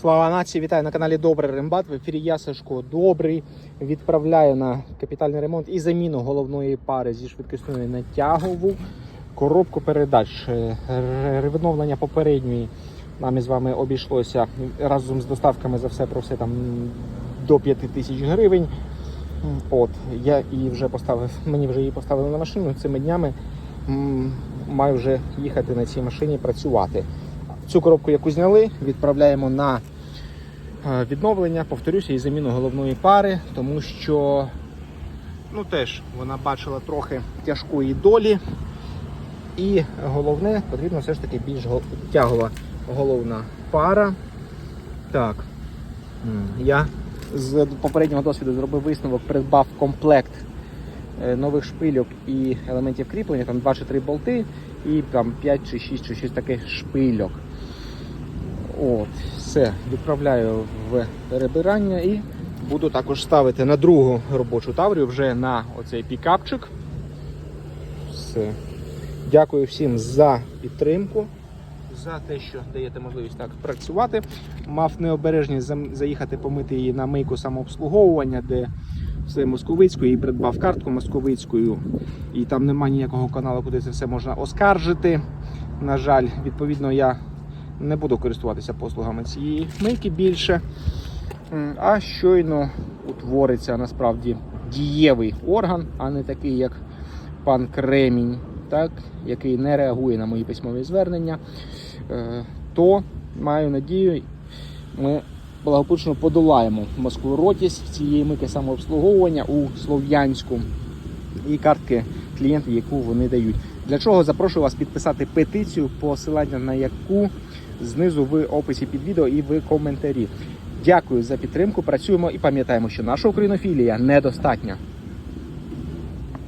Слава нації, вітаю на каналі Добрий Рембат. В ефірі я Сашко Добрий. Відправляю на капітальний ремонт і заміну головної пари зі швидкісною на тягову коробку передач. Е, ре- Відновлення попередньої нам із вами обійшлося разом з доставками за все про все там до 5 тисяч гривень. От я і вже поставив, мені вже її поставили на машину. Цими днями маю вже їхати на цій машині працювати. Цю коробку, яку зняли, відправляємо на е, відновлення, повторюся, і заміну головної пари, тому що ну, теж вона бачила трохи тяжкої долі. І головне, потрібно все ж таки більш тягова головна пара. Так, я з попереднього досвіду зробив висновок, придбав комплект нових шпильок і елементів кріплення, там 2 чи 3 болти, і там 5 чи 6 чи 6 таких шпильок. От, все, відправляю в перебирання і буду також ставити на другу робочу таврію вже на оцей пікапчик. Все. Дякую всім за підтримку, за те, що даєте можливість так працювати. Мав необережність заїхати помити її на мийку самообслуговування, де все московицькою, і придбав картку московицькою. І там немає ніякого каналу, куди це все можна оскаржити. На жаль, відповідно, я не буду користуватися послугами цієї мийки більше. А щойно утвориться насправді дієвий орган, а не такий, як пан Кремінь, так, який не реагує на мої письмові звернення, е, то маю надію, ми благополучно подолаємо Москву ротість цієї мики самообслуговування у Слов'янську і картки клієнтів, яку вони дають. Для чого запрошую вас підписати петицію, посилання на яку знизу в описі під відео і в коментарі. Дякую за підтримку. Працюємо і пам'ятаємо, що наша українофілія недостатня.